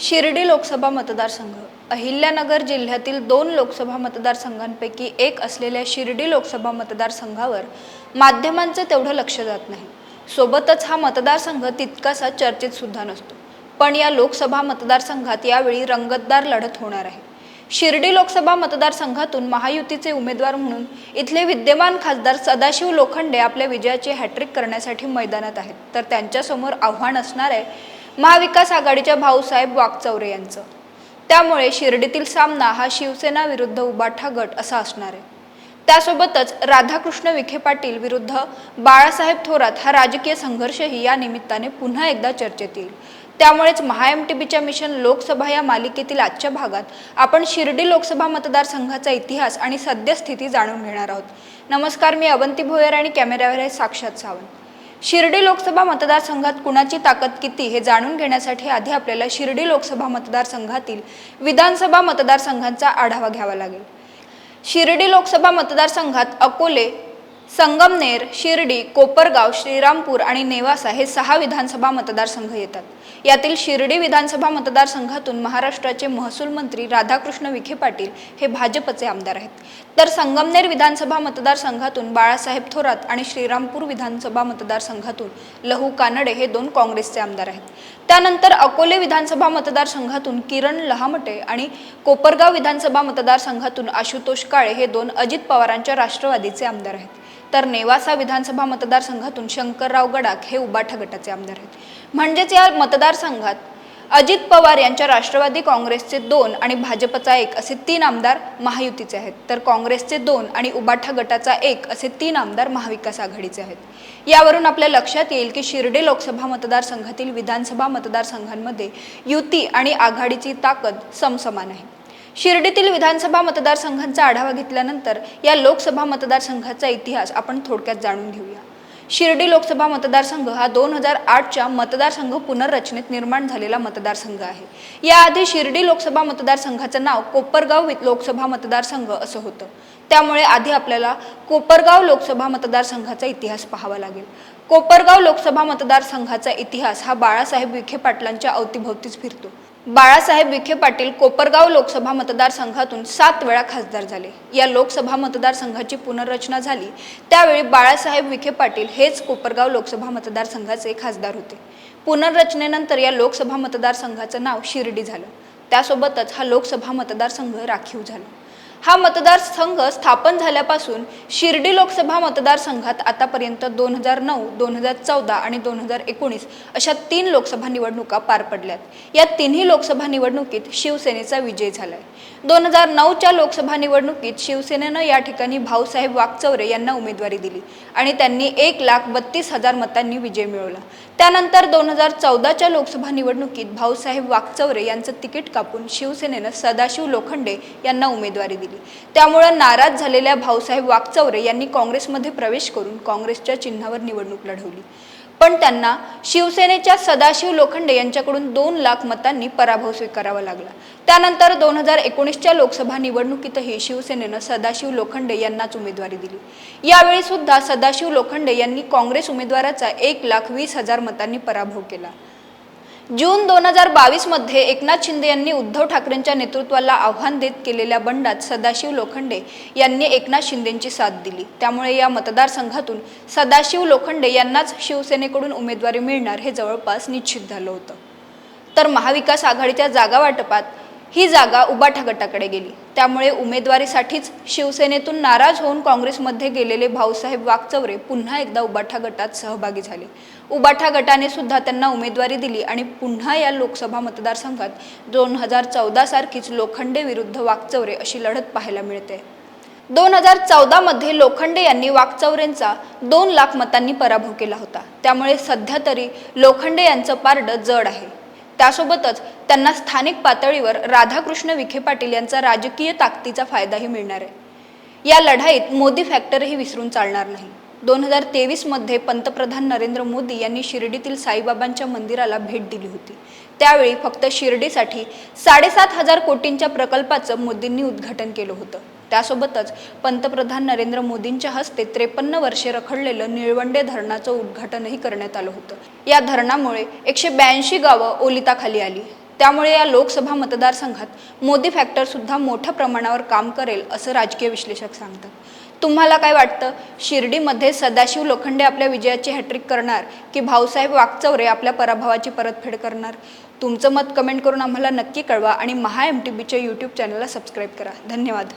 शिर्डी लोकसभा मतदारसंघ. अहिल्यानगर जिल्ह्यातील दोन लोकसभा मतदारसंघांपैकी एक असलेल्या शिर्डी लोकसभा मतदारसंघावर माध्यमांचं तेवढं लक्ष जात नाही. सोबतच हा मतदारसंघ तितकासा चर्चेत सुद्धा नसतो. पण या लोकसभा मतदारसंघात यावेळी रंगतदार लढत होणार आहे. शिर्डी लोकसभा मतदारसंघातून महायुतीचे उमेदवार म्हणून इथले विद्यमान खासदार सदाशिव लोखंडे आपल्या विजयाची हॅट्रिक करण्यासाठी मैदानात आहेत. तर त्यांच्यासमोर आव्हान असणार आहे महाविकास आघाडीच्या भाऊसाहेब वागचौरे यांचं. त्यामुळे शिर्डीतील सामना हा शिवसेना विरुद्ध उबाठा गट असा असणार आहे. त्यासोबतच राधाकृष्ण विखे पाटील विरुद्ध बाळासाहेब थोरात हा राजकीय संघर्षही या निमित्ताने पुन्हा एकदा चर्चेत येईल. त्यामुळेच महाएमटीबीच्या मिशन लोकसभा या मालिकेतील आजच्या भागात आपण शिर्डी लोकसभा मतदारसंघाचा इतिहास आणि सद्यस्थिती जाणून घेणार आहोत. नमस्कार मी अवंती भोयर आणि कॅमेऱ्यावर आहे साक्षात सावंत. शिर्डी लोकसभा मतदारसंघात कुणाची ताकद किती हे जाणून घेण्यासाठी आधी आपल्याला शिर्डी लोकसभा मतदारसंघातील विधानसभा मतदारसंघांचा आढावा घ्यावा लागेल. शिर्डी लोकसभा मतदारसंघात अकोले संगमनेर शिर्डी कोपरगाव श्रीरामपूर आणि नेवासा हे सहा विधानसभा मतदारसंघ येतात. यातील शिर्डी विधानसभा मतदारसंघातून महाराष्ट्राचे महसूल मंत्री राधाकृष्ण विखे पाटील हे भाजपचे आमदार आहेत. तर संगमनेर विधानसभा मतदारसंघातून बाळासाहेब थोरात आणि श्रीरामपूर विधानसभा मतदारसंघातून लहू कानडे हे दोन काँग्रेसचे आमदार आहेत. त्यानंतर अकोले विधानसभा मतदारसंघातून किरण लहामटे आणि कोपरगाव विधानसभा मतदारसंघातून आशुतोष काळे हे दोन अजित पवारांच्या राष्ट्रवादीचे आमदार आहेत. तर नेवासा विधानसभा मतदारसंघातून शंकरराव गडाख हे उबाठा गटाचे आमदार आहेत. म्हणजेच या मतदारसंघात अजित पवार यांच्या राष्ट्रवादी काँग्रेसचे दोन आणि भाजपचा एक असे तीन आमदार महायुतीचे आहेत. तर काँग्रेसचे दोन आणि उबाठा गटाचा एक असे तीन आमदार महाविकास आघाडीचे आहेत. यावरून आपल्या लक्षात येईल की शिर्डे लोकसभा मतदारसंघातील विधानसभा मतदारसंघांमध्ये युती आणि आघाडीची ताकद समसमान आहे. शिर्डीतील विधानसभा मतदारसंघांचा आढावा घेतल्यानंतर या लोकसभा मतदारसंघाचा इतिहास आपण थोडक्यात जाणून घेऊया. शिर्डी लोकसभा मतदारसंघ हा दोन हजार आठच्या मतदारसंघ पुनर्रचनेत निर्माण झालेला मतदारसंघ आहे. याआधी शिर्डी लोकसभा मतदारसंघाचं नाव कोपरगाव वि- लोकसभा मतदारसंघ असं होतं. त्यामुळे आधी आपल्याला कोपरगाव लोकसभा मतदारसंघाचा इतिहास पाहावा लागेल. कोपरगाव लोकसभा मतदारसंघाचा इतिहास हा बाळासाहेब विखे पाटलांच्या अवतीभोवतीच फिरतो. बाळासाहेब विखे पाटील कोपरगाव लोकसभा मतदारसंघातून सात वेळा खासदार झाले. या लोकसभा मतदारसंघाची पुनर्रचना झाली. त्यावेळी बाळासाहेब विखे पाटील हेच कोपरगाव लोकसभा मतदारसंघाचे खासदार होते. पुनर्रचनेनंतर या लोकसभा मतदारसंघाचं नाव शिर्डी झालं. त्यासोबतच हा लोकसभा मतदारसंघ राखीव झाला. हा मतदारसंघ स्थापन झाल्यापासून शिर्डी लोकसभा मतदारसंघात आतापर्यंत दोन हजार नऊ दोन हजार चौदा आणि दोन हजार एकोणीस अशा तीन लोकसभा निवडणुका पार पडल्यात. या तिन्ही लोकसभा निवडणुकीत शिवसेनेचा विजय झालाय. दोन हजार नऊच्या लोकसभा निवडणुकीत शिवसेनेनं या ठिकाणी भाऊसाहेब वागचौरे यांना उमेदवारी दिली आणि त्यांनी एक लाख बत्तीस हजार मतांनी विजय मिळवला. त्यानंतर दोन हजार चौदाच्या लोकसभा निवडणुकीत भाऊसाहेब वागचौरे यांचं तिकीट कापून शिवसेनेनं सदाशिव लोखंडे यांना उमेदवारी दिली. त्यामुळं नाराज झालेल्या भाऊसाहेब वागचौरे यांनी काँग्रेसमध्ये प्रवेश करून काँग्रेसच्या चिन्हावर निवडणूक लढवली. पण त्यांना शिवसेनेच्या सदाशिव लोखंडे यांच्याकडून दोन लाख मतांनी पराभव स्वीकारावा लागला. त्यानंतर दोन हजार एकोणीसच्या लोकसभा निवडणुकीतही शिवसेनेनं सदाशिव लोखंडे यांनाच उमेदवारी दिली. यावेळी सुद्धा सदाशिव लोखंडे यांनी काँग्रेस उमेदवाराचा एक लाख वीस हजार मतांनी पराभव केला. जून दोन हजार बावीसमध्ये एकनाथ शिंदे यांनी उद्धव ठाकरेंच्या नेतृत्वाला आव्हान देत केलेल्या बंडात सदाशिव लोखंडे यांनी एकनाथ शिंदेंची साथ दिली. त्यामुळे या मतदारसंघातून सदाशिव लोखंडे यांनाच शिवसेनेकडून उमेदवारी मिळणार हे जवळपास निश्चित झालं होतं. तर महाविकास आघाडीच्या जागा वाटपात ही जागा उबाठा गटाकडे गेली. त्यामुळे उमेदवारीसाठीच शिवसेनेतून नाराज होऊन काँग्रेसमध्ये गेलेले भाऊसाहेब वागचौरे पुन्हा एकदा उबाठा गटात सहभागी झाले. उबाठा गटाने सुद्धा त्यांना उमेदवारी दिली आणि पुन्हा या लोकसभा मतदारसंघात दोन हजार चौदा सारखीच लोखंडे विरुद्ध वागचौरे अशी लढत पाहायला मिळते. दोन हजार चौदामध्ये लोखंडे यांनी वाकचौरेंचा दोन लाख मतांनी पराभव केला होता. त्यामुळे सध्या तरी लोखंडे यांचं पारडं जड आहे. त्यासोबतच त्यांना स्थानिक पातळीवर राधाकृष्ण विखे पाटील यांचा राजकीय ताकदीचा फायदाही मिळणार आहे. या लढाईत मोदी फॅक्टरही विसरून चालणार नाही. दोन हजार तेवीसमध्ये पंतप्रधान नरेंद्र मोदी यांनी शिर्डीतील साईबाबांच्या मंदिराला भेट दिली होती. त्यावेळी फक्त शिर्डीसाठी साडेसात हजार कोटींच्या प्रकल्पाचं मोदींनी उद्घाटन केलं होतं. त्यासोबतच पंतप्रधान नरेंद्र मोदींच्या हस्ते त्रेपन्न वर्षे रखडलेलं निळवंडे धरणाचं उद्घाटनही करण्यात आलं होतं. या धरणामुळे एकशे ब्याऐंशी गावं ओलिताखाली आली. त्यामुळे या लोकसभा मतदारसंघात मोदी फॅक्टरसुद्धा मोठ्या प्रमाणावर काम करेल असं राजकीय विश्लेषक सांगतात. तुम्हाला काय वाटतं? शिर्डीमध्ये सदाशिव लोखंडे आपल्या विजयाची हॅट्रिक करणार की भाऊसाहेब वागचौरे आपल्या पराभवाची परतफेड करणार? तुमचं मत कमेंट करून आम्हाला नक्की कळवा आणि महा एम टी बीच्या यूट्यूब चॅनलला सबस्क्राईब करा. धन्यवाद.